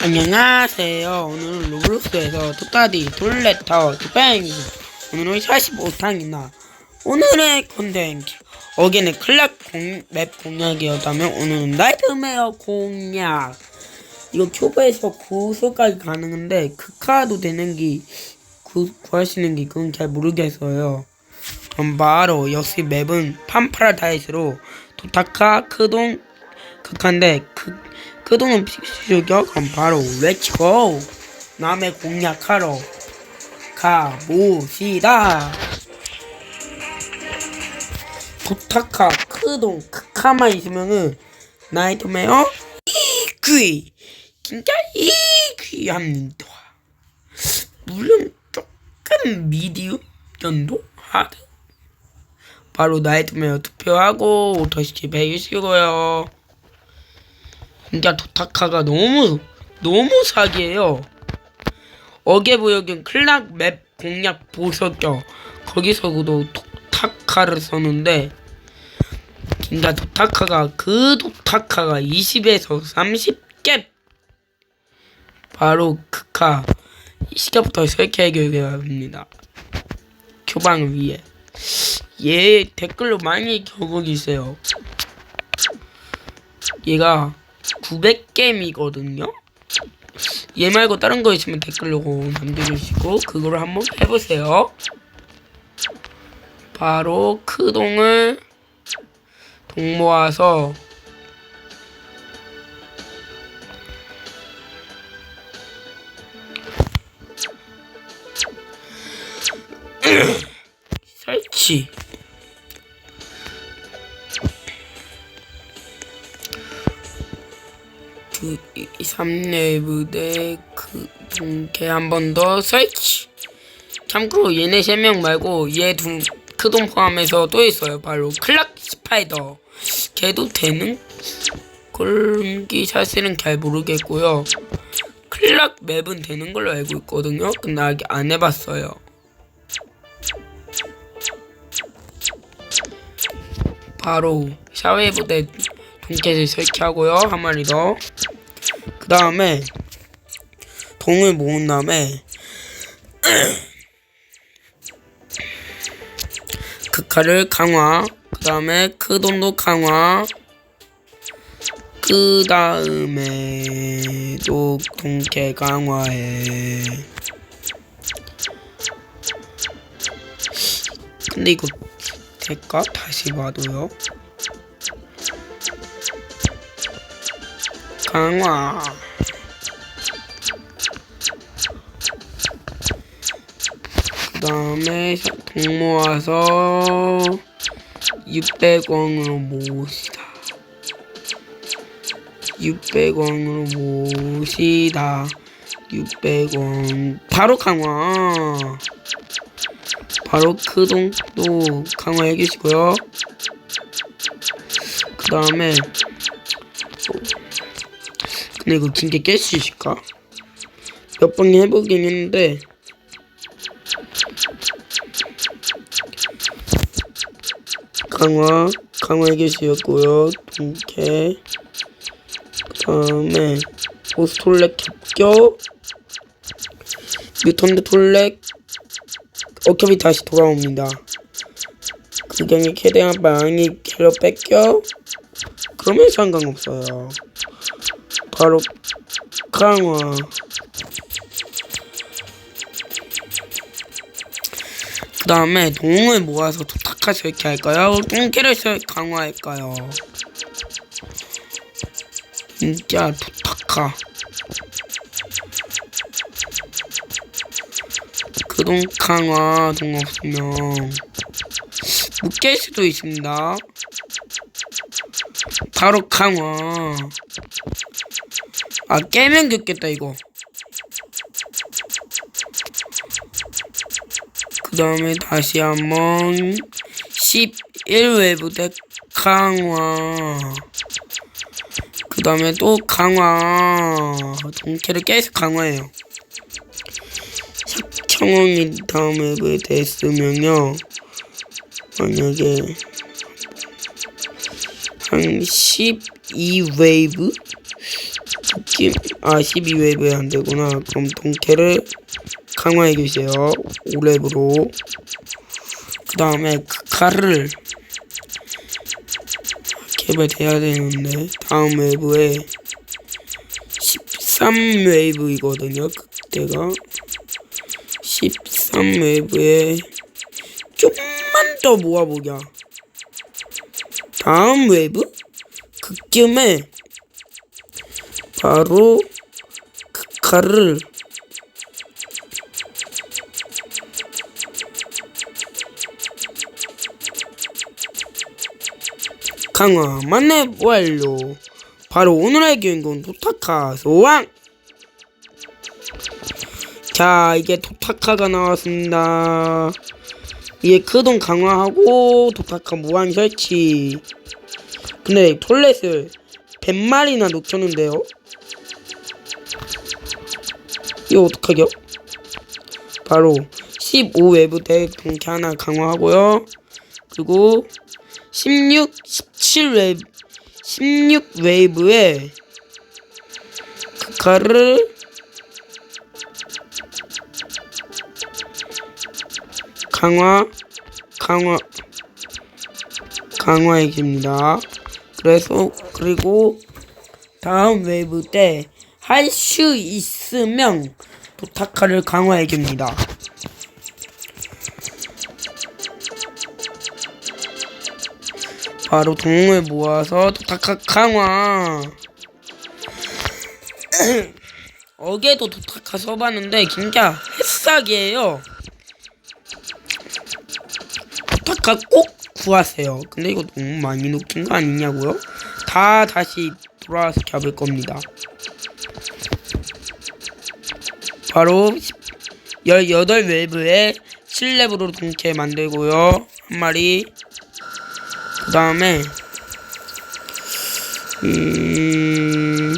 안녕하세요. 오늘은 로블록스에서 토따디 돌레터 두뱅이 오늘은 45탄이나 오늘의 콘텐츠 어게는 클락 공, 맵 공략이었다면 오늘은 나이트메어 공략 이거 큐브에서 구소까지 가능한데 크카도 되는 게 구, 구하시는 게 그건 잘 모르겠어요. 그럼 바로 역시 맵은 판파라다이스로 도타카 크동 극한데 그 그동안 필수적 그럼 바로 렛츠고 남의 공략하러 가봅시다. 도타카 크동 크카만 있으면은 나이트메어 이귀 진짜 이귀합니다. 물론 조금 미디움 정도 하드 바로 나이트메어 투표하고 오토시킵 해주시고요 진짜 도타카가 너무 너무 사기예요. 어게부역은 클락 맵 공략 보셨죠? 거기서도 도타카를 썼는데 진짜 도타카가 그 도타카가 20에서 30개 바로 크카 시작부터 설계해 교육해야 합니다. 교방을 위해 얘 댓글로 많이 적어주세요. 얘가 900개미거든요. 얘 말고 다른 거 있으면 댓글로 남겨주시고 그거를 한번 해보세요. 바로 크동을 동 모아서 설치 삼내부대 그, 동계 한번 더 설치. 참고로 얘네 세 명 말고 얘 두, 크동 포함해서 또 있어요. 바로 클락 스파이더. 걔도 되는 걸기 사실은 잘 모르겠고요. 클락 맵은 되는 걸로 알고 있거든요. 근데 아직 안 해봤어요. 바로 샤웨이 부대 동켓을 설치하고요. 한 마리 더. 그 다음에 동을 모은 다음에 극화를 강화. 그 다음에 크동도 강화. 그 다음에 또 동캐 강화해. 근데 이거 될까? 다시 봐도요. 강화. 그 다음에 돈 모아서 600원으로 모으시다. 600원으로 모으시다. 600원. 바로 강화. 바로 크동도 강화해 주시고요. 그 다음에 근데 이거 진짜 깰 수 있을까? 몇 번 해보긴 했는데 강화 강화 해주시었고요. 동캐 그 다음에 보스톨렉 겹겨 뮤턴드 톨렉 어차피 다시 돌아옵니다. 그경이 최대한 많이 캐러 뺏겨 그러면 상관없어요. 바로 강화. 그 다음에 동을 모아서 도타카 설치할까요? 똥개를 설 강화할까요? 진짜 도타카 그동 강화 동 없으면. 못 깰 수도 있습니다. 바로 강화 아 깨면 죽겠다 이거. 그 다음에 다시 한번 11외부 대 강화. 그 다음에 또 강화. 동캐를 계속 강화해요. 청원이 다음 웹에 됐으면요. 만약에 한 12웨이브 느낌 아 12웹에 안 되구나. 그럼 동태를 강화해 주세요. 5랩으로. 그 다음에 칼을 개발돼야 되는데 다음 웨이브에 13웨이브이거든요 그때가. 13웨이브에 좀만 더 모아보자. 다음 웨이브? 그쯤에 바로 그 칼을 강화 만렙 완료 바로 오늘의 주인공 도타카 소왕! 자 이게 도타카가 나왔습니다. 이게 크동 강화하고 도타카 무한 설치. 근데 톨렛을 100마리나 놓쳤는데요 이거 어떡하죠? 바로 15 외부 덱 동캐 하나 강화하고요 그리고 16, 17 웨이브 16 웨이브에 그 칼을 강화 강화 강화해 줍니다. 그래서 그리고 다음 웨이브 때 할 수 있 으면 도타카를 강화해 줍니다. 바로 동물 모아서 도타카 강화. 어제도 도타카 써봤는데 진짜 햇삭이에요. 도타카 꼭 구하세요. 근데 이거 너무 많이 놓긴 거 아니냐고요? 다 다시 돌아와서 잡을 겁니다. 바로 18웨이브에 7렙으로 동체 만들고요. 한 마리. 그 다음에 음...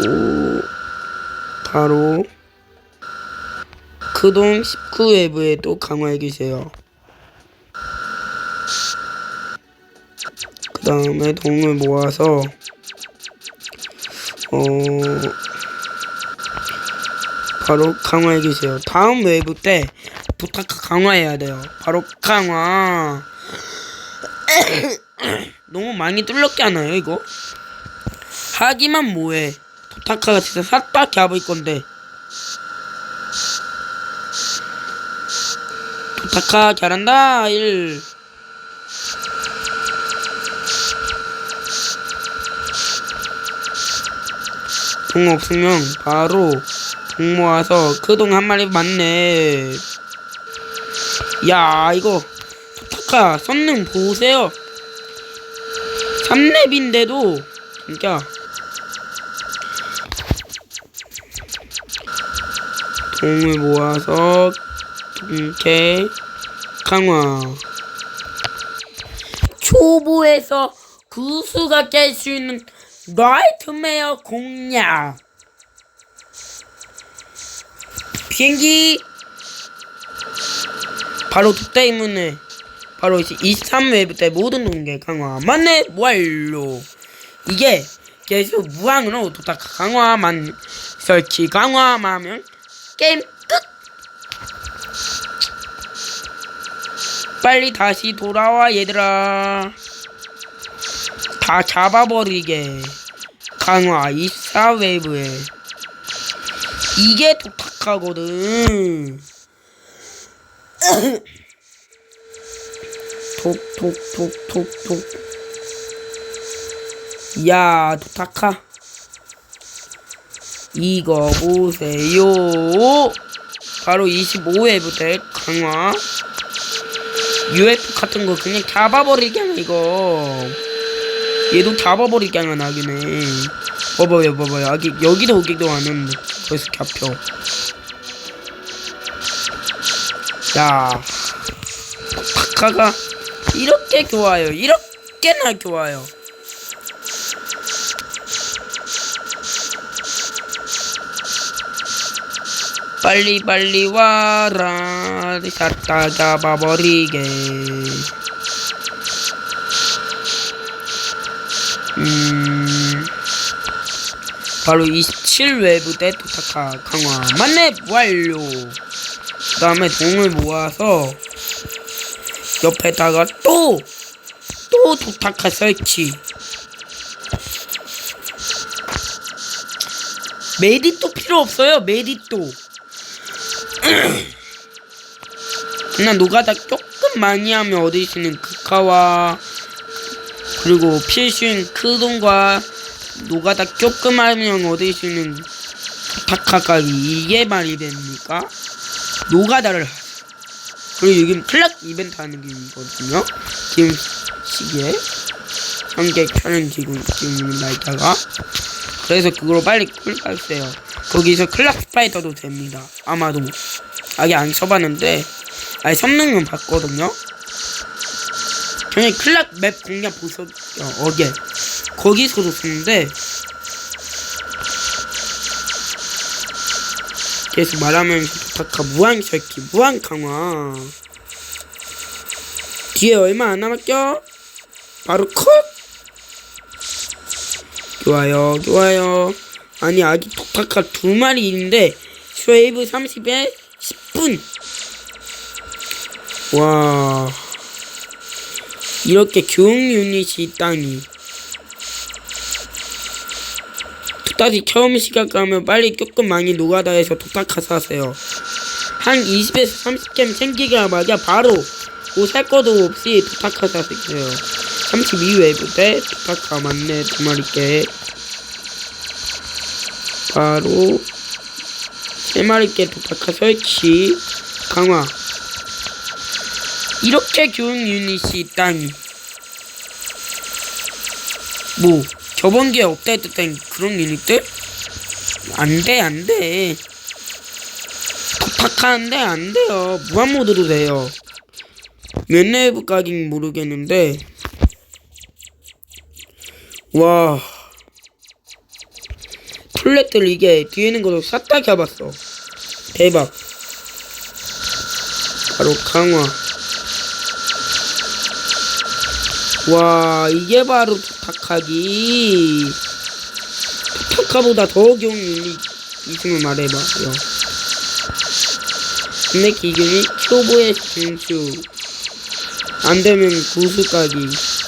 오, 바로 그동 19웨브에 또 강화해 주세요. 다음에 동물 모아서 어 바로 강화해 주세요. 다음 웨이브 때 도타카 강화해야 돼요. 바로 강화. 너무 많이 뚫렸게 하나요 이거? 하기만 뭐해. 도타카가 진짜 싹다 잡을 건데. 도타카 잘한다 1 동 없으면 바로 동 모아서 그 동 한 마리 맞네. 야 이거 토타카 썬능 보세요. 3렙인데도 진짜. 동을 모아서 동체 강화. 초보에서 구수가 깰 수 있는 나이트메어 공략. 비행기. 바로 그 때문에 바로 이제 23회 때 모든 동계 강화 만렙 완료. 이게 계속 무한으로 도착 강화만 설치 강화만 하면 게임 끝. 빨리 다시 돌아와 얘들아 다 잡아버리게. 강화 24웨이브에. 이게 독특하거든. 톡톡톡톡톡. 야 독특하. 이거 보세요. 바로 25회부터 강화. UF 같은 거 그냥 잡아버리게 이거 얘도 잡아버리게 하나 나기네. 봐봐요 봐봐요 여기, 여기도 오기도 하는데. 벌써 잡혀. 야. 파카가 이렇게 좋아요. 이렇게나 좋아요. 빨리 빨리 와라. 샷다 잡아버리게 음, 바로 27외부 대 도타카 강화 만렙 완료. 그 다음에 동을 모아서 옆에다가 또, 또 도타카 설치. 메디또 필요 없어요, 메디또. 그냥 노가다 조금 많이 하면 얻을 수 있는 극화와 그리고 필수인 크돈과 노가다 조금 하면 얻을 수 있는 타카가리 이게 말이 됩니까? 노가다를. 하- 그리고 요즘 클락 이벤트 하는 중이거든요. 지금 시기에 현재 촬영 지금 지금 날짜가. 그래서 그걸로 빨리 꿀빨세요. 거기서 클락 스파이더도 됩니다. 아마도. 아직 안 써봤는데 아니 성능은 봤거든요 전에 클락 맵 공략 보셨죠 어게 거기서도 쓰는데 계속 말하면 부탁하 무한 설기 무한 강화. 뒤에 얼마 안 남았죠? 바로 컷! 좋아요 좋아요. 아니 아직 도타카 두 마리 있는데 쉐이브 30에 10분. 와 이렇게 교육 유닛이 있다니. 다시 처음 시작하면 빨리 조금 많이 노가다해서 도타카 사세요. 한 20에서 30점 생기자마자 바로 옷살 것도 없이 도타카 사세요. 32외부대 도타카 맞네 두 마리께 바로 세 마리께 도타카 설치 강화 이렇게 교육 유닛이 있다니. 뭐 저번 기회 업데이트 된 그런 유닛들? 안돼 안돼. 도탁하는데 안 돼요. 무한 모드도 돼요. 몇 레벨까진 모르겠는데. 와. 툴렛들 이게 뒤에 있는 것도 싹 다 잡았어. 대박. 바로 강화 와 이게 바로 도타카기. 도타카보다 더 유닛 있으면 말해봐요. 근데 기준이 초보의 진수. 안되면 구수까지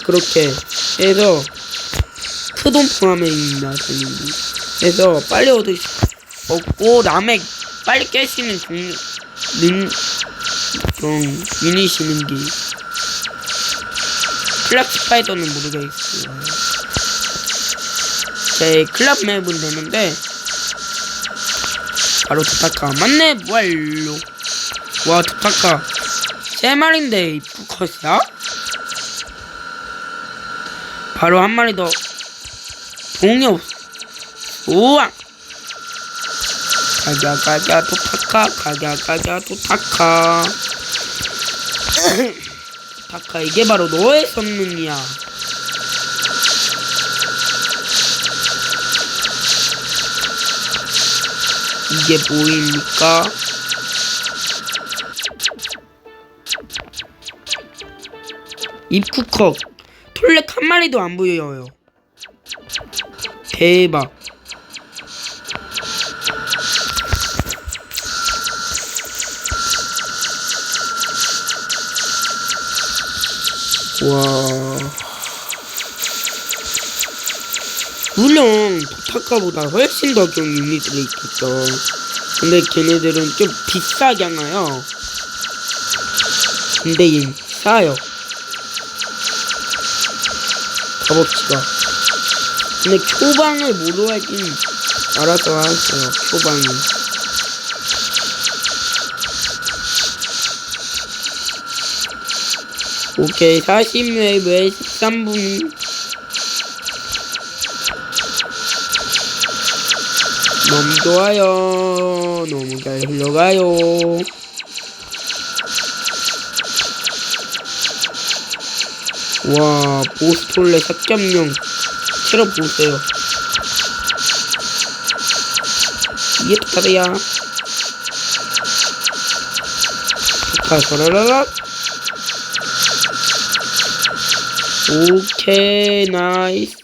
그렇게 해서 크돈 포함입니다 저는 그래서 빨리 얻을 수 얻고 남의 빨리 깰 수 있는 종, 능, 그런 유닛이 있는 게 클럽 스파이더는 모르겠어요. 제 클럽 맵은 되는데 바로 도타카 맞네 완료. 와 도타카 세 마리인데 이프컷이야? 바로 한 마리 더 동이 없어. 우와. 가자 가자 도타카 가자 가자 도타카. 타카 이게 바로 너의 선능이야. 이게 보입니까? 입쿠컵 톨렉 한 마리도 안 보여요. 대박 와. 물론 도타카보다 훨씬 더 좋은 유닛들이 있겠죠. 근데 걔네들은 좀 비싸게 하나요. 근데 얘 싸요. 값어치가. 근데 초방을 뭐로 하긴 알아서 하세요. 초방을. 오케이 40회 13분. 너무 좋아요. 너무 잘 흘러가요. 와 보스톨레 4.0 체력 보세요. 이게 똑같아야 가서라라라 오케이 나이스.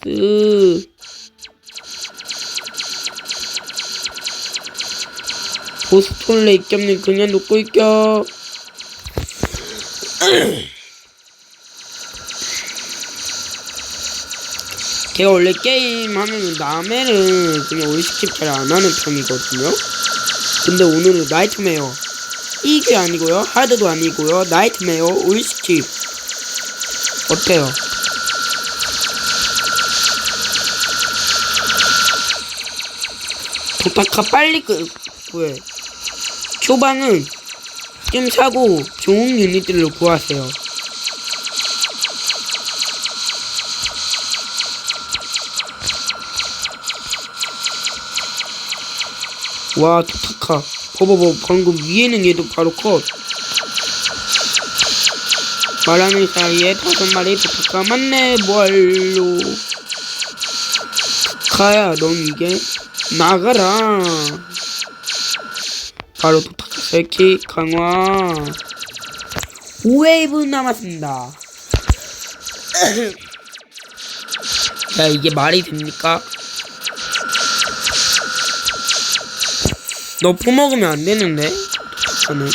보스톤레 입겸님 그냥 놓고 있겨. 제가 원래 게임 하면 남해는 그냥 올스킵 잘 안하는 편이거든요. 근데 오늘은 나이트메어. 이게 아니고요. 하드도 아니고요. 나이트메어 올스킵 어때요? 도타카 빨리 끌고요. 초반은 좀 사고 좋은 유닛들로 구하세요. 와 도타카. 봐봐봐, 방금 위에는 얘도 바로 컷 말하는 사이에 다섯 마리 도타카 맞네 뭐 뭘로 카야 넌 이게 나가라. 바로 도타카세키 강화. 5웨이브 남았습니다. 야, 이게 말이 됩니까? 너 퍼먹으면 안 되는데? 도타카는.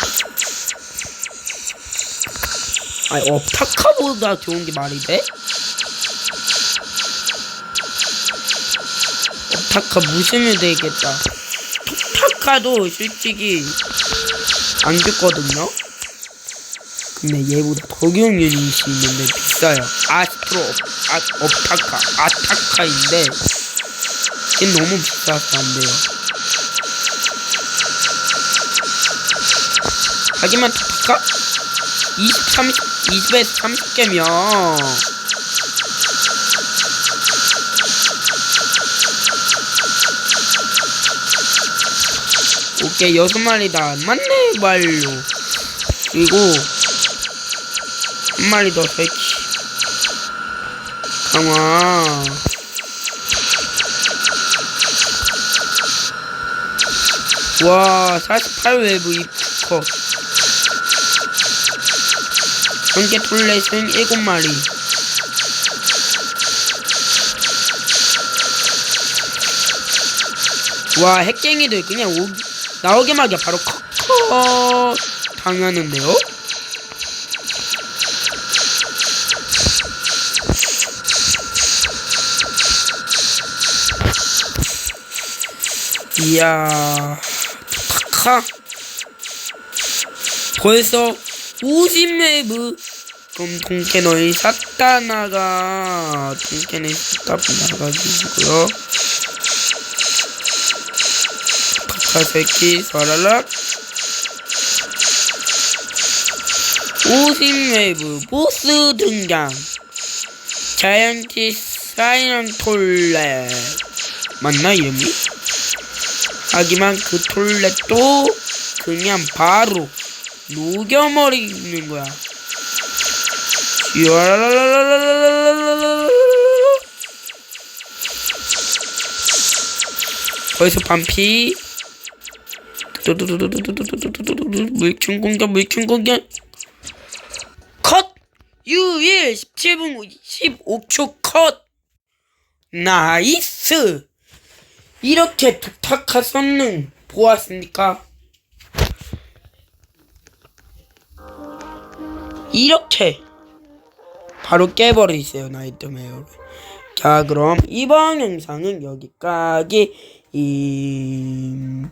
아니, 어, 타카보다 좋은 게 말이 돼? 그 톡타카 무시면 되겠다. 톡타카도 솔직히 안 죽거든요. 근데 얘보다 더 귀여운 유닛이 있는데 비싸요. 아스트로 아타카 아타카인데 얘 너무 비싸서 안 돼요. 하지만 톡타카 20, 30, 20에서 30개면 개, 여섯 마리다. 맞네, 말로. 그리고, 한 마리 더 설치. 강화. 와, 48외부 입커. 전개 톨렛은 7마리. 와 핵쟁이들 그냥 오, 나오게마자 바로 커 당하는데요. 이야 카카 벌써 50맵 그럼 동캐너의 사타나가 동캐너의 사타나가 주시고요. 가세기 바랄락 오신웨이브 보스 등장. 자이언티 사이언톨렛 맞나 이름이? 하지만 그 톨렛도 그냥 바로 녹여머리 있는 거야. 거기서 반피 물총 공격 물총 공격 컷 유일 17분 15초 컷 나이스 이렇게 독특한 선능 보았습니까? 이렇게 바로 깨버리세요 나이트 메어를 자 그럼 이번 영상은 여기까지 입니다